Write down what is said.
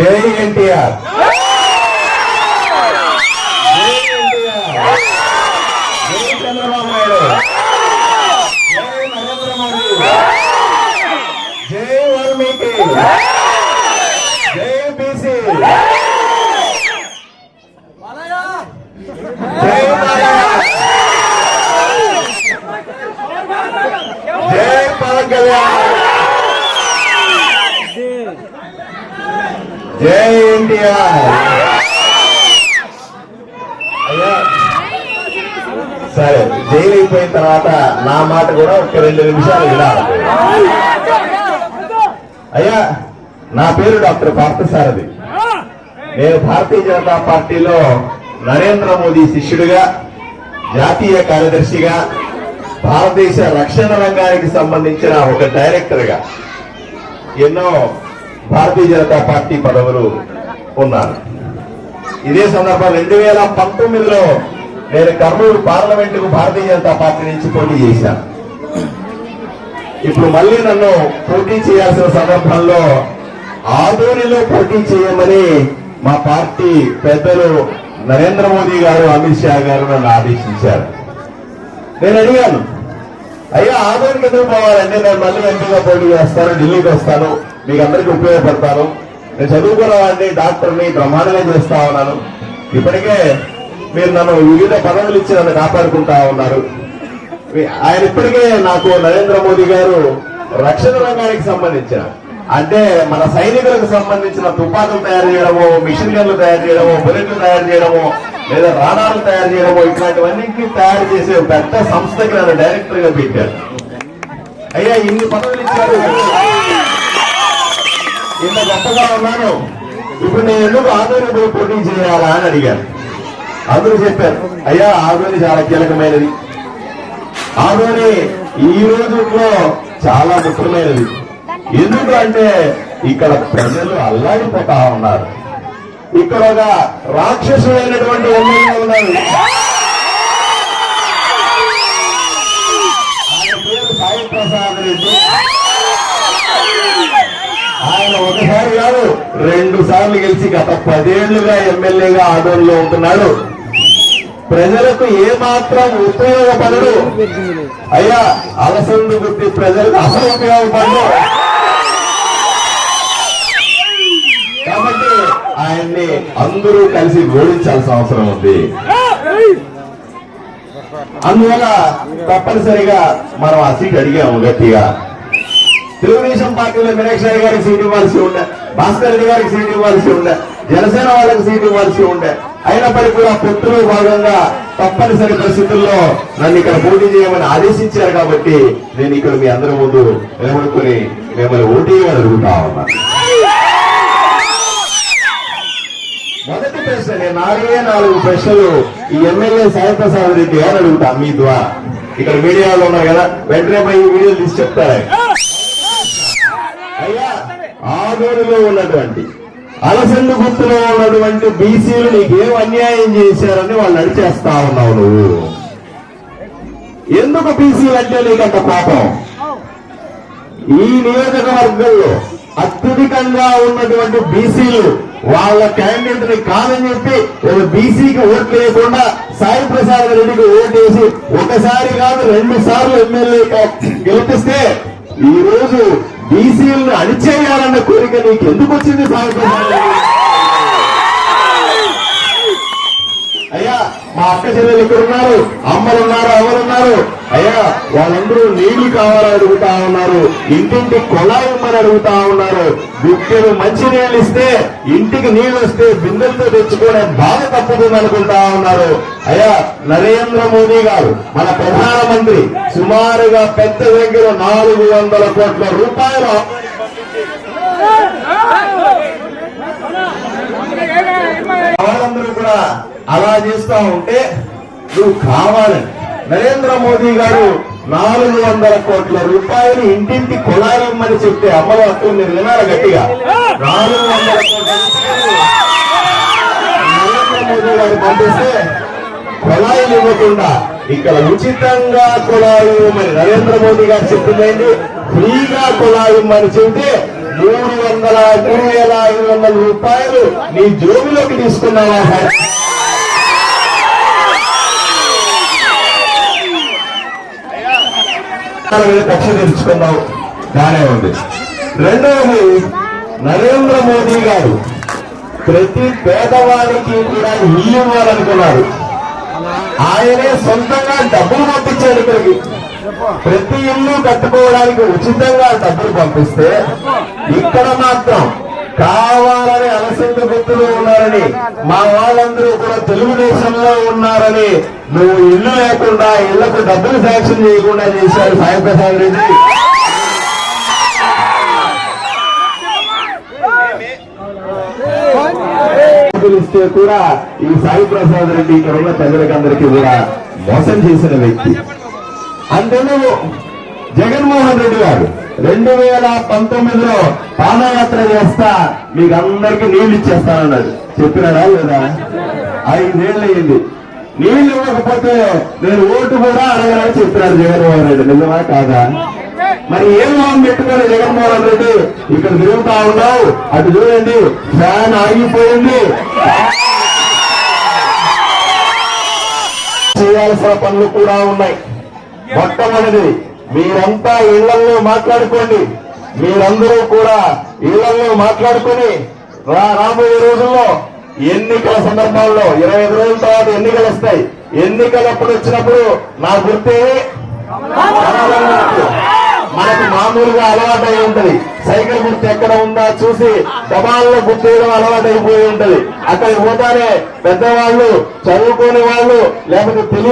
జై ఎన్టీఆర్. జై చంద్రబాబు నాయుడు. జై నరేంద్ర జై వాల్మీకి. జై బీసీ. జై జై పవన్ కళ్యాణ్. జై ఎన్టీఆర్. అయ్యా. సరే జైలు అయిపోయిన తర్వాత నా మాట కూడా ఒక రెండు నిమిషాలు వినాలి. అయ్యా నా పేరు డాక్టర్ పార్థసారథి నేను భారతీయ జనతా పార్టీలో నరేంద్ర మోదీ శిష్యుడిగా జాతీయ కార్యదర్శిగా భారతదేశ రక్షణ రంగానికి సంబంధించిన ఒక డైరెక్టర్గా ఎన్నో భారతీయ జనతా పార్టీ పదవులు ఉన్నారు. ఇదే సందర్భం రెండు వేల పంతొమ్మిదిలో నేను కర్నూలు పార్లమెంటుకు భారతీయ జనతా పార్టీ నుంచి పోటీ చేశాను. ఇప్పుడు మళ్ళీ నన్ను పోటీ చేయాల్సిన సందర్భంలో ఆదోనిలో పోటీ చేయమని మా పార్టీ పెద్దలు నరేంద్ర మోదీ గారు అమిత్ షా గారు నన్ను ఆదేశించారు. నేను అడిగాను అయ్యా ఆదోనికి ఎందుకు పోవాలండి? నేను మళ్ళీ ఎంపీగా పోటీ చేస్తాను ఢిల్లీకి వస్తాను. మీకు అందరికీ ఉపయోగపడతాను నేను చదువుకున్న వాడిని డాక్టర్ని బ్రహ్మాండంగా చేస్తా ఉన్నాను. ఇప్పటికే మీరు నన్ను వివిధ పదవులు ఇచ్చి నన్ను కాపాడుకుంటా ఉన్నారు. ఆయన ఇప్పటికే నాకు నరేంద్ర మోదీ గారు రక్షణ రంగానికి సంబంధించిన అంటే మన సైనికులకు సంబంధించిన తుపాకులు తయారు చేయడము మిషన్ గన్లు తయారు చేయడము బుల్లెట్లు తయారు చేయడము లేదా రాణాలు తయారు చేయడము ఇట్లాంటివన్నీ తయారు చేసే ఒక పెద్ద సంస్థకి నన్ను డైరెక్టర్గా పెట్టారు. అయ్యా ఇన్ని పదవులు ఇచ్చారు ఇంత గొప్పగా ఉన్నాను. ఇప్పుడు నేను ఎందుకు ఆదోని పోటీ చేయాలా అని అడిగాను అందరూ చెప్పారు అయ్యా ఆదోని చాలా కీలకమైనది. ఆదోని ఈ రోజుల్లో చాలా ముఖ్యమైనది. ఎందుకు అంటే ఇక్కడ ప్రజలు అల్లాడిపోతా ఉన్నారు. ఇక్కడ ఒక రాక్షసులైనటువంటి ఎమ్మెల్యే ఉన్నారు ఆయన పేరు సాయి ప్రసాద్ రెడ్డి ఆయన ఒకసారి కాదు నాలుగు సార్లు గెలిచి గత పదేళ్ళుగా ఎమ్మెల్యేగా ఆదోళనలో ఉంటున్నాడు. ప్రజలకు ఏ మాత్రం ఉపయోగపడడు. అయ్యా అలసందు గుర్తి ప్రజలకు అసలు ఉపయోగపడదు. కాబట్టి ఆయన్ని అందరూ కలిసి ఓడించాల్సిన అవసరం ఉంది. అందువల్ల తప్పనిసరిగా మనం ఆ సీట్ అడిగాము గట్టిగా. తెలుగుదేశం పార్టీలో మీనాక్షి గారికి సీట్ ఇవ్వాల్సి ఉండే భాస్కర్ రెడ్డి గారికి సీట్ ఇవ్వాల్సి ఉండే జనసేన వాళ్ళకి సీట్ ఇవ్వాల్సి ఉండే. అయినప్పటికీ కూడా పొత్తులో భాగంగా తప్పనిసరి పరిస్థితుల్లో నన్ను ఇక్కడ పోటీ చేయమని ఆదేశించారు కాబట్టి నేను ఇక్కడ మీ అందరి ముందు నిలబడుకుని మిమ్మల్ని ఓటీ అడుగుతా ఉన్నా. మొదటి ప్రశ్న నేను నాలుగే నాలుగు ప్రశ్నలు ఈ ఎమ్మెల్యే సాయిప్రసాద్ రెడ్డి గారు అడుగుతా మీ ద్వారా. ఇక్కడ మీడియాలో ఉన్నారు కదా వెంటనే పోయి ఈ వీడియోలు తీసి చెప్తారా ఆదోడులో ఉన్నటువంటి అలసందు గుర్తులో ఉన్నటువంటి బీసీలు నీకేం అన్యాయం చేశారని వాళ్ళు నడిచేస్తా ఉన్నావు నువ్వు. ఎందుకు బీసీలు అంటే నీకంత కోపం? ఈ నియోజకవర్గంలో అత్యధికంగా ఉన్నటువంటి బీసీలు వాళ్ళ క్యాండిడేట్ని కాదని చెప్పి ఒక బీసీకి ఓట్లు వేయకుండా సాయి ప్రసాద్ రెడ్డికి ఓటేసి ఒకసారి కాదు రెండు సార్లు ఎమ్మెల్యే గెలిపిస్తే ఈ రోజు బీసీలను అణిచేయాలన్న కోరిక నీకు ఎందుకు వచ్చింది సాగుతుంది అయ్యా మా అక్క చెల్లెలు ఇక్కడ ఉన్నారు అమ్మలు ఉన్నారు ఎవరున్నారు అయ్యా వాళ్ళందరూ నీళ్ళు కావాలని అడుగుతా ఉన్నారు ఇంటింటి కొలాయి ఇమ్మని అడుగుతా ఉన్నారు. గుక్కెడు మంచి నీళ్ళు ఇస్తే ఇంటికి నీళ్ళు వస్తే బిందెలతో తెచ్చుకునే బాధ తప్పుతుంది అనుకుంటా ఉన్నారు. అయ్యా నరేంద్ర మోదీ గారు మన ప్రధానమంత్రి సుమారుగా పెద్ద దగ్గర నాలుగు వందల కోట్ల రూపాయలు వాళ్ళందరూ కూడా అలా చేస్తా ఉంటే నువ్వు కావాలని నరేంద్ర మోదీ గారు నాలుగు వందల కోట్ల రూపాయలు ఇంటింటి కొలాలమ్మని చెప్తే అమ్మవారు మీరు వినాలి గట్టిగా. నాలుగు వందల కోట్ల నరేంద్ర మోదీ గారు పంపిస్తే కొలాయిలు ఇవ్వకుండా ఇక్కడ ఉచితంగా కుళాయి ఇవ్వమని నరేంద్ర మోదీ గారు చెప్పిందండి ఫ్రీగా కుళాయి ఇవ్వమని చెబితే మూడు వందల మూడు వేల ఐదు వందల రూపాయలు నీ జోబులోకి తీసుకున్నావా? కక్ష తీర్చుకున్నావు బానే ఉంది. రెండవది నరేంద్ర మోదీ గారు ప్రతి పేదవాడికి కూడా ఇల్లు ఇవ్వాలనుకున్నారు ఆయనే సొంతంగా డబ్బులు పంపించాడు ఇక్కడికి. ప్రతి ఇల్లు కట్టుకోవడానికి ఉచితంగా డబ్బులు పంపిస్తే ఇక్కడ మాత్రం కావాలని అలసంద గుర్తులు ఉన్నారని మా వాళ్ళందరూ కూడా తెలుగుదేశంలో ఉన్నారని నువ్వు ఇల్లు లేకుండా ఇళ్ళకు డబ్బులు శాంక్షన్ చేయకుండా చేశారు సాయి ప్రసాద్ రెడ్డి. డబ్బులు ఇస్తే కూడా ఈ సాయి ప్రసాద్ రెడ్డి ఇక్కడ ఉన్న ప్రజలకందరికీ కూడా మోసం చేసిన వ్యక్తి. అందులో జగన్మోహన్ రెడ్డి గారు రెండు వేల పంతొమ్మిదిలో పాదయాత్ర చేస్తా మీకు అందరికి నీళ్ళు ఇచ్చేస్తానన్నాడు. చెప్పినారా లేదా? ఐదేళ్ళు అయింది. నీళ్ళు ఇవ్వకపోతే నేను ఓటు కూడా అడగనని చెప్పినాడు జగన్మోహన్ రెడ్డి. నిజమా కాదా? మరి ఏం మొహం పెట్టుకొని జగన్మోహన్ రెడ్డి ఇక్కడ తిరుగుతా ఉన్నావు? అటు చూడండి ఫ్యాన్ ఆగిపోయింది. చేయాల్సిన పనులు కూడా ఉన్నాయి. మొట్టమొదటి మీరంతా ఇళ్ళలో మాట్లాడుకోండి. మీరందరూ కూడా ఇళ్ళలో మాట్లాడుకొని రా రాబోయే రోజుల్లో ఎన్నికల సందర్భాల్లో ఇరవై ఐదు రోజుల తర్వాత ఎన్నికలు వస్తాయి. ఎన్నికలప్పుడు వచ్చినప్పుడు నా గుర్తే మనకు మామూలుగా అలవాటు అయి ఉంటది. సైకిల్ గుర్తు ఎక్కడ ఉందా చూసి డబాల్లో గుర్తు అలవాటు అయిపోయి ఉంటది. అక్కడికి పోతానే పెద్దవాళ్ళు చదువుకోని వాళ్ళు లేకపోతే తెలియ